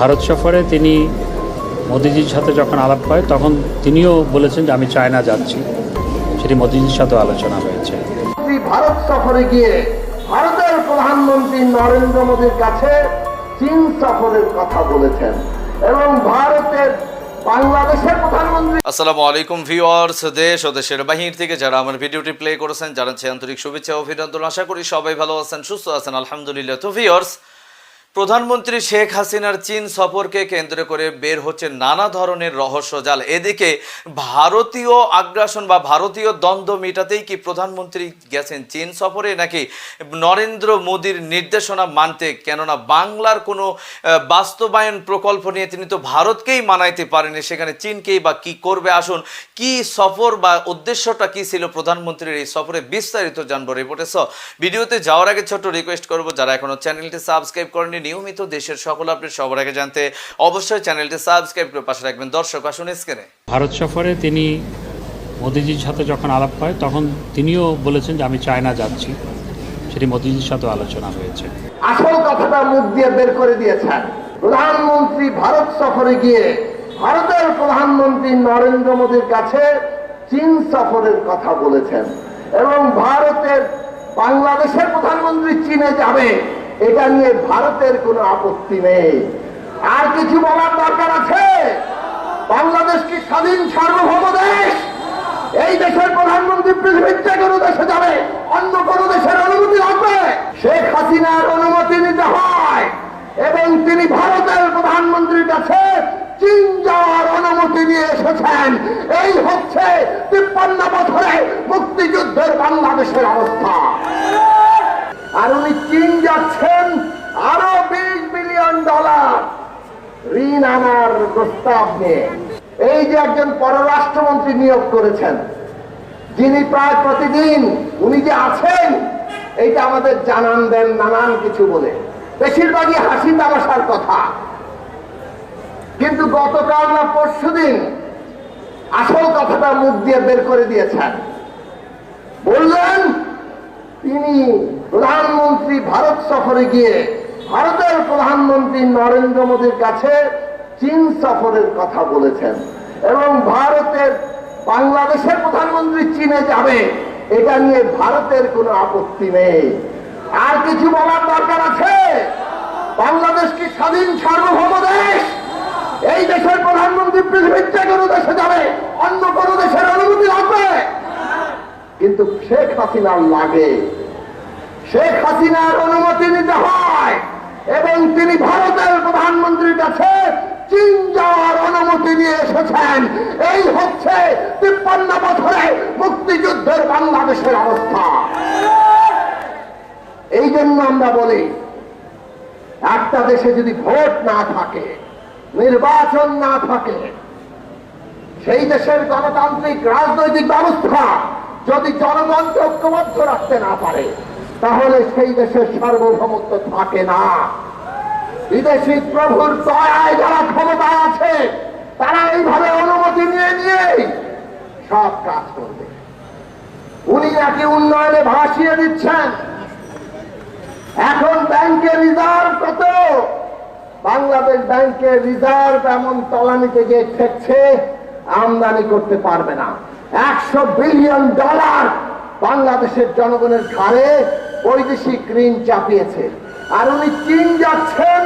ভারত সফরে তিনি মোদিজির সাথে যখন আলাপ হয় তখন তিনিও বলেছেন যে আমি চায়না যাচ্ছি। সেটি মোদিজির সাথেও আলোচনা হয়েছে। ভারত সফরে গিয়ে ভারতের প্রধানমন্ত্রী নরেন্দ্র মোদীর কাছে চীন সফরের কথা বলেছেন এবং ভারতের বাংলাদেশের প্রধানমন্ত্রী আসসালামু আলাইকুম ভিউয়ার্স দেশ ও দেশের বাহির থেকে যারা আমার ভিডিওটি প্লে করেছেন জানাচ্ছি আন্তরিক শুভেচ্ছা ও অভিনন্দন। আশা করি সবাই ভালো আছেন সুস্থ আছেন আলহামদুলিল্লাহ। তো ভিউয়ার্স প্রধানমন্ত্রী শেখ হাসিনার চীন সফরকে কেন্দ্র করে বের হচ্ছে নানা ধরনের রহস্যজাল এদিকে ভারতীয় আগ্রাসন বা ভারতীয় দ্বন্দ্ব মেটাতেই কি প্রধানমন্ত্রী গেছেন চীন সফরে, নাকি নরেন্দ্র মোদীর নির্দেশনা মানতে? কেননা বাংলার কোনো বাস্তবায়ন প্রকল্প নিয়ে তিনি তো ভারতকেই মানাইতে পারেনি সেখানে চীনকেই বা কি করবে? আসুন, কি সফর বা উদ্দেশ্যটা কি ছিল প্রধানমন্ত্রীর এই সফরে বিস্তারিত জানব রিপোর্টে ভিডিওতে যাওয়ার আগে ছোট্ট রিকোয়েস্ট করব, যারা এখনও চ্যানেলটি সাবস্ক্রাইব করেনি নিয়মিত দেশের সকল আপডেট সবার আগে জানতে অবশ্যই চ্যানেলটি সাবস্ক্রাইব করে পাশে রাখবেন। দর্শক আসুন স্ক্রিনে। ভারত সফরে তিনি মোদিজির সাথে যখন আলাপ হয় তখন তিনিও বলেছেন যে আমি চায়না যাচ্ছি। সেটি মোদিজির সাথে আলোচনা হয়েছে। আসল কথাটা মুখ দিয়ে বের করে দিয়েছেন। প্রধানমন্ত্রী ভারত সফরে গিয়ে ভারতের প্রধানমন্ত্রী নরেন্দ্র মোদীর কাছে চীন সফরের কথা বলেছেন এবং ভারতের বাংলাদেশের প্রধানমন্ত্রী চীনে যাবে। এটা নিয়ে ভারতের কোনো আপত্তি নেই। আর কিছু বলার দরকার আছে? বাংলাদেশ কি স্বাধীন সার্বভৌম দেশ? এই দেশের প্রধানমন্ত্রী পৃথিবীর যে কোনো দেশে যাবে, অন্য কোনো দেশের অনুমতি লাগবে? শেখ হাসিনার অনুমতি নিতে হয়, এবং তিনি ভারতের প্রধানমন্ত্রীর কাছে চীন যাওয়ার অনুমতি নিয়ে এসেছেন। এই হচ্ছে তিপ্পান্ন বছরে মুক্তিযুদ্ধের বাংলাদেশের অবস্থা। আর উনি চীন যাচ্ছেন আরও বিশ বিলিয়ন ডলার। ঋণ আনার প্রস্তাব নিয়ে। এই যে একজন পররাষ্ট্রমন্ত্রী নিয়োগ করেছেন, যিনি প্রায় প্রতিদিন উনি যে আছেন, এইটা আমাদের জানান দেন নানান কিছু বলে। বেশিরভাগই হাসি তামাশার কথা। কিন্তু গতকাল না পরশুদিন আসল কথাটা মুখ দিয়ে বের করে দিয়েছেন। তিনি প্রধানমন্ত্রী ভারত সফরে গিয়ে ভারতের প্রধানমন্ত্রী নরেন্দ্র মোদীর কাছে চীন সফরের কথা বলেছেন। এবং ভারতের, বাংলাদেশের প্রধানমন্ত্রী চীনে যাবে, এটা নিয়ে ভারতের কোনো আপত্তি নেই। আর কিছু বলার দরকার আছে? বাংলাদেশ কি স্বাধীন সার্বভৌম দেশ? এই দেশের প্রধানমন্ত্রী পৃথিবীর যে কোনো দেশে যাবে, অন্য কোনো দেশের অনুমতি লাগবে? কিন্তু শেখ হাসিনার লাগে। শেখ হাসিনার অনুমতি নিতে হয় এবং তিনি ভারতের প্রধানমন্ত্রীর কাছে চীন যাওয়ার অনুমতি নিয়ে এসেছেন। এই হচ্ছে তিপ্পান্ন বছরে মুক্তিযুদ্ধের বাংলাদেশের অবস্থা। এই জন্য আমরা বলি, একটা দেশে যদি ভোট না থাকে, নির্বাচন না থাকে, সেই দেশের গণতান্ত্রিক রাজনৈতিক ব্যবস্থা যদি জনগণকে ঐক্যবদ্ধ রাখতে না পারে তাহলে সেই দেশের সার্বভৌমত্ব থাকে না। বিদেশি প্রভুর দয়ায় যারা ক্ষমতায় আছে, তারা এইভাবে অনুমতি নিয়ে নিয়েই সব কাজ করবে। উনি নাকি উন্নয়নে ভাসিয়ে দিচ্ছেন। এখন ব্যাংকের রিজার্ভ কত? বাংলাদেশ ব্যাংকের রিজার্ভ এমন তলানিতে গিয়ে ঠেকছে, আমদানি করতে পারবে না। একশো বিলিয়ন ডলার বাংলাদেশের জনগণের ঘাড়ে বৈদেশিক ঋণ চাপিয়েছে। আর উনি চীন যাচ্ছেন,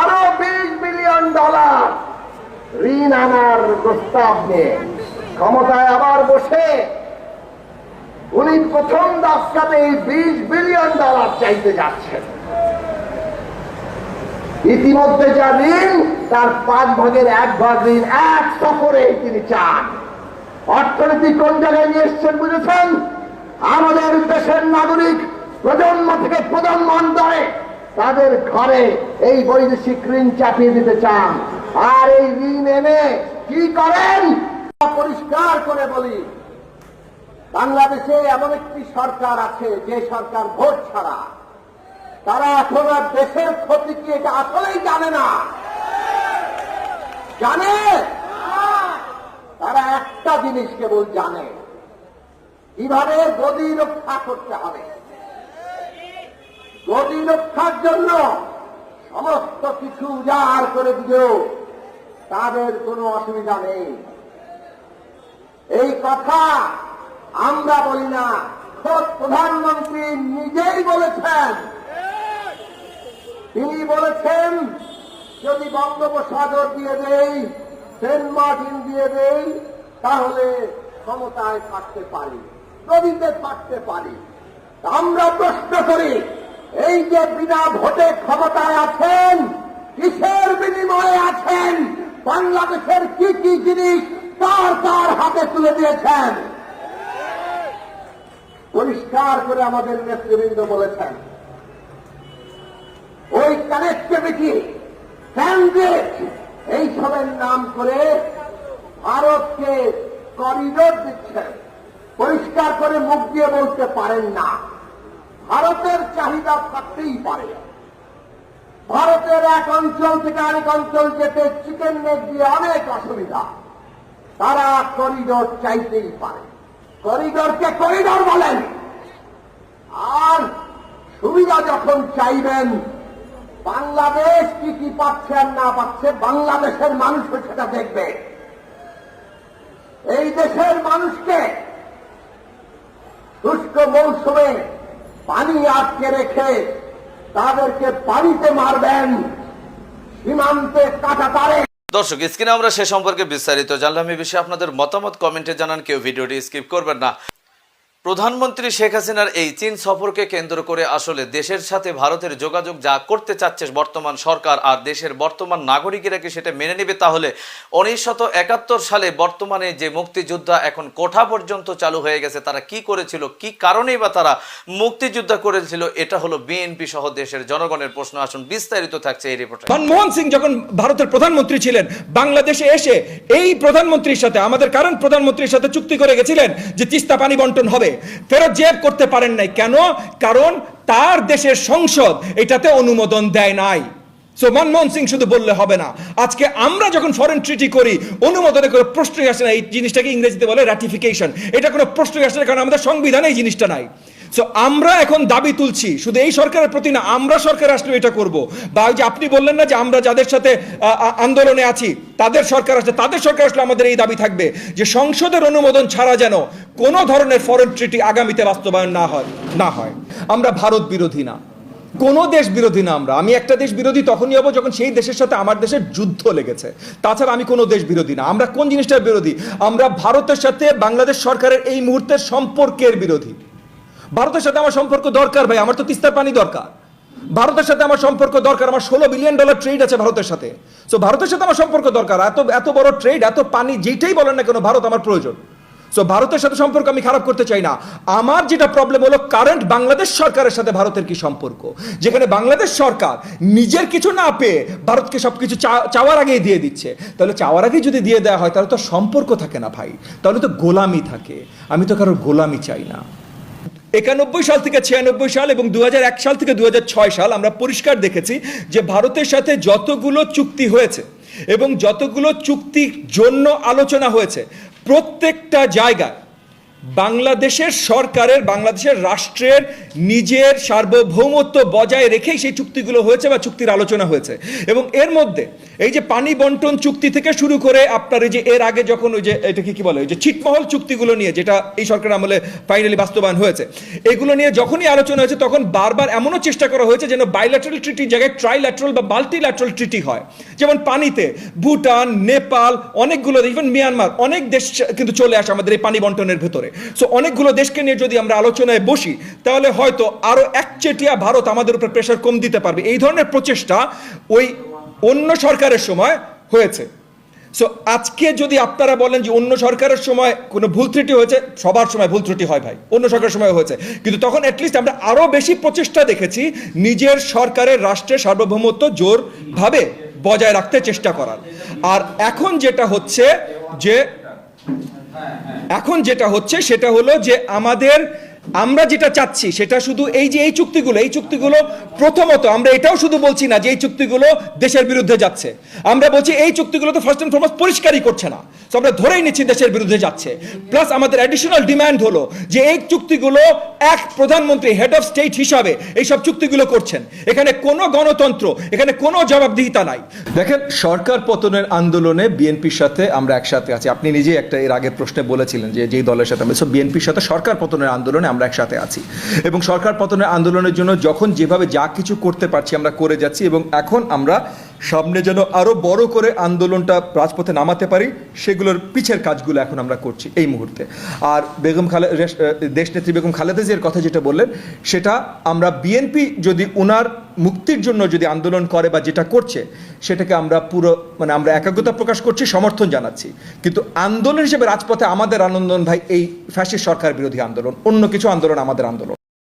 আরও বিশ বিলিয়ন ডলার ঋণ আনার প্রস্তাব নিয়ে। ক্ষমতায় আবার বসে উনি প্রথম দশকাতে এই বিশ বিলিয়ন ডলার চাইতে যাচ্ছেন। ইতিমধ্যে যা ঋণ, তার পাঁচ ভাগের এক ভাগ ঋণ এক সফরে তিনি চান। অর্থনীতি কোন জায়গায় নিয়ে এসছেন বুঝেছেন? আমাদের দেশের নাগরিক প্রজন্ম থেকে প্রজন্ম অন্তরে তাদের ঘরে এই বৈদেশিক ঋণ চাপিয়ে দিতে চান। আর এই ঋণ এনে কি করেন? পরিষ্কার করে বলি। বাংলাদেশে এমন একটি সরকার আছে, যে সরকার ভোট ছাড়া। তারা এখন আর দেশের ক্ষতি কি এটা আসলেই জানে না? জানে? তারা একটা জিনিস কেবল জানে। কীভাবে গদি রক্ষা করতে হবে? গদি রক্ষার জন্য সমস্ত কিছু উজাড় করে দিলেও তাদের কোনো অসুবিধা নেই। এই কথা আমরা বলি না, খোদ প্রধানমন্ত্রী নিজেই বলেছেন। তিনি বলেছেন, যদি বঙ্গোপসাগর দিয়ে দেই, সেন্ট মার্টিন দিয়ে দেই, তাহলে ক্ষমতায় থাকতে পারি, নদীতে থাকতে পারি। আমরা প্রশ্ন করি এই যে বিনা ভোটে ক্ষমতায় আছেন, কিসের বিনিময়ে আছেন, বাংলাদেশের কি কি জিনিস কার কার হাতে তুলে দিয়েছেন? পরিষ্কার করে আমাদের নেতৃবৃন্দ বলেছেন, ওই কানেক্টিভিটি ট্রানজিট এইসবের নাম করে ভারতকে করিডোর দিচ্ছেন। পরিষ্কার করে মুখ দিয়ে বলতে পারেন না। ভারতের চাহিদা থাকতেই পারে। ভারতের এক অঞ্চল থেকে আরেক অঞ্চল যেতে চিকেন নেট দিয়ে অনেক অসুবিধা। তারা করিডোর চাইতেই পারে। করিডোরকে করিডোর বলেন। আর সুবিধা যখন চাইবেন, বাংলাদেশ কি কি পাচ্ছে আর না পাচ্ছে, বাংলাদেশের মানুষও সেটা দেখবে। এই দেশের মানুষকে শুষ্ক মৌসুমে পানি আটকে রেখে তাদেরকে পানিতে মারবেন। সীমান্তে কাটা তারে। দর্শক, স্ক্রিনে আমরা সে সম্পর্কে বিস্তারিত জানলাম। এই বিষয়ে আপনাদের মতামত কমেন্টে জানান। কেউ ভিডিওটি স্কিপ করবেন না। প্রধানমন্ত্রী শেখ হাসিনার এই চীন সফরকে কেন্দ্র করে আসলে দেশের সাথে ভারতের যোগাযোগ যা করতে চাচ্ছে বর্তমান সরকার আর দেশের বর্তমান নাগরিকেরা কি সেটা মেনে নেবে? তাহলে উনিশশত একাত্তর সালে বর্তমানে যে মুক্তিযোদ্ধা এখন কোঠা পর্যন্ত চালু হয়ে গেছে, তারা কি করেছিল? কি কারণেই বা তারা মুক্তিযোদ্ধা করেছিল? এটা হলো বিএনপি সহ দেশের জনগণের প্রশ্ন। আসুন, বিস্তারিত থাকছে এই রিপোর্টে মনমোহন সিং যখন ভারতের প্রধানমন্ত্রী ছিলেন, বাংলাদেশে এসে এই প্রধানমন্ত্রীর সাথে, আমাদের কারণ প্রধানমন্ত্রীর সাথে চুক্তি করে গেছিলেন যে তিস্তা পানি বন্টন হবে। ফেরত জেব করতে পারেন নাই। কেন? কারণ তার দেশের সংসদ এটাতে অনুমোদন দেয় নাই। সো মনমোহন সিং শুধু বললে হবে না, আজকে আমরা যখন ফরেন ট্রিটি করি, অনুমোদনে করে প্রশ্নই আসে না। এই জিনিসটাকে ইংরেজিতে বলে র্যাটিফিকেশন এটা কোনো প্রশ্নই আসে না, কারণ আমাদের সংবিধানে এই জিনিসটা নাই। সো আমরা এখন দাবি তুলছি, শুধু এই সরকারের প্রতি না, আমরা সরকার আসলে এটা করব। বা যে আপনি বললেন না যে আমরা যাদের সাথে আন্দোলনে আছি, তাদের সরকার আসলে, তাদের সরকার আসলে আমাদের এই দাবি থাকবে যে সংসদের অনুমোদন ছাড়া যেন কোনো ধরনের ফরেন ট্রিটি আগামীতে বাস্তবায়ন না হয় না হয়। আমরা ভারত বিরোধী না। কোন দেশ বিরোধী না আমরা। আমি একটা দেশ বিরোধী তখনই হব যখন সেই দেশের সাথে আমার দেশের যুদ্ধ লেগেছে। তাছাড়া আমি কোনো দেশ বিরোধী না। আমরা কোন জিনিসটার বিরোধী? আমরা ভারতের সাথে বাংলাদেশ সরকারের এই মুহূর্তের সম্পর্কের বিরোধী। ভারতের সাথে আমার সম্পর্ক দরকার ভাই, আমার তো তিস্তার পানি দরকার। ভারতের সাথে আমার সম্পর্ক দরকার, আমার ষোলো বিলিয়ন ডলার ট্রেড আছে ভারতের সাথে। সো ভারতের সাথে আমার সম্পর্ক দরকার, এত এত বড় ট্রেড এত পানি যেটাই বলেন না কেন, ভারত আমার প্রয়োজন। সো ভারতের সাথে সম্পর্ক আমি খারাপ করতে চাই না। আমার যেটা প্রবলেম হলো কারেন্ট বাংলাদেশ সরকারের সাথে ভারতের কি সম্পর্ক? যেখানে বাংলাদেশ সরকার নিজের কিছু না পেয়ে ভারতকে সবকিছু চা- চাওয়ার আগেই দিয়ে দিচ্ছে। তাহলে চাওয়ার আগেই যদি দিয়ে দেওয়া হয়, তাহলে তো সম্পর্ক থাকে না ভাই। তাহলে তো গোলামি থাকে। আমি তো কারোর গোলামি চাই না। একানব্বই সাল থেকে ছিয়ানব্বই সাল এবং দু হাজার এক সাল থেকে দু হাজার ছয় সাল আমরা পরিষ্কার দেখেছি যে ভারতের সাথে যতগুলো চুক্তি হয়েছে এবং যতগুলো চুক্তির জন্য আলোচনা হয়েছে, প্রত্যেকটা জায়গায় বাংলাদেশের সরকারের, বাংলাদেশের রাষ্ট্রের নিজের সার্বভৌমত্ব বজায় রেখেই সেই চুক্তিগুলো হয়েছে বা চুক্তির আলোচনা হয়েছে। এবং এর মধ্যে এই যে পানি বন্টন চুক্তি থেকে শুরু করে আপনার এই যে এর আগে যখন ওই যে এটাকে কি বলে? ওই যে ছিটমহল চুক্তিগুলো নিয়ে যেটা এই সরকার আমলে ফাইনালি বাস্তবায়ন হয়েছে, এগুলো নিয়ে যখনই আলোচনা হয়েছে তখন বারবার এমনও চেষ্টা করা হয়েছে যেন বাইল্যাটারাল ট্রিটির জায়গায় ট্রাইল্যাটারাল বা মাল্টিল্যাটারাল ট্রিটি হয়। যেমন পানিতে ভুটান, নেপাল, অনেকগুলো ইভেন মিয়ানমার অনেক দেশ কিন্তু চলে আসে আমাদের এই পানি বন্টনের ভেতরে। সো অনেকগুলো দেশকে নিয়ে যদি আমরা আলোচনায় বসি, তাহলে হয়তো আরও একচেটিয়া ভারত আমাদের উপর প্রেশার কম দিতে পারবে। এই ধরনের প্রচেষ্টা ওই অন্য সরকারের সময় হয়েছে। সো আজকে যদি আপনারা বলেন যে অন্য সরকারের সময় কোনো ভুল ত্রুটি হয়েছে, সবার সময় ভুল ত্রুটি হয় ভাই। অন্য সরকারের সময় হয়েছে। কিন্তু তখন অ্যাটলিস্ট আমরা আরও বেশি প্রচেষ্টা দেখেছি নিজের সরকারের রাষ্ট্রের সার্বভৌমত্ব জোরভাবে বজায় রাখতে চেষ্টা করার। আর এখন যেটা হচ্ছে যে এখন যেটা হচ্ছে সেটা হলো যে আমাদের আমরা যেটা চাচ্ছি, সেটা শুধু এই যে এই চুক্তিগুলো এই চুক্তিগুলো প্রথমত আমরা এটাও শুধু বলছি না যে এই চুক্তিগুলো দেশের বিরুদ্ধে যাচ্ছে। আমরা বলছি এই চুক্তিগুলো তো ফার্স্ট অ্যান্ড ফরমোস্ট পরিষ্কারই করছে না। তো আমরা ধরেই নিচ্ছি দেশের বিরুদ্ধে যাচ্ছে। প্লাস আমাদের অ্যাডিশনাল ডিমান্ড হলো যে এই চুক্তিগুলো এক প্রধানমন্ত্রী হেড অফ স্টেট হিসাবে এই সব চুক্তিগুলো করছেন। এখানে কোনো গণতন্ত্র, এখানে কোনো জবাবদিহিতা নাই। দেখেন, সরকার পতনের আন্দোলনে বিএনপির সাথে আমরা একসাথে আছি। আপনি নিজেই একটা এর আগে প্রশ্নে বলেছিলেন যে যেই দলের সাথে আমরা বিএনপির সাথে সরকার পতনের আন্দোলনে আমরা একসাথে আছি। এবং সরকার পতনের আন্দোলনের জন্য যখন যেভাবে যা কিছু করতে পারছি আমরা করে যাচ্ছি এবং এখন আমরা সামনে যেন আরও বড় করে আন্দোলনটা রাজপথে নামাতে পারি, সেগুলোর পিছের কাজগুলো এখন আমরা করছি এই মুহূর্তে। আর বেগম খালে দেশনেত্রী বেগম খালেদা জিয়ার কথা যেটা বললেন, সেটা আমরা বিএনপি যদি উনার মুক্তির জন্য যদি আন্দোলন করে বা যেটা করছে, সেটাকে আমরা পুরো মানে আমরা একাগ্রতা প্রকাশ করছি, সমর্থন জানাচ্ছি। কিন্তু আন্দোলন হিসেবে রাজপথে আমাদের আনন্দন ভাই এই ফ্যাসিস্ট সরকার বিরোধী আন্দোলন, অন্য কিছু আন্দোলন আমাদের আন্দোলন।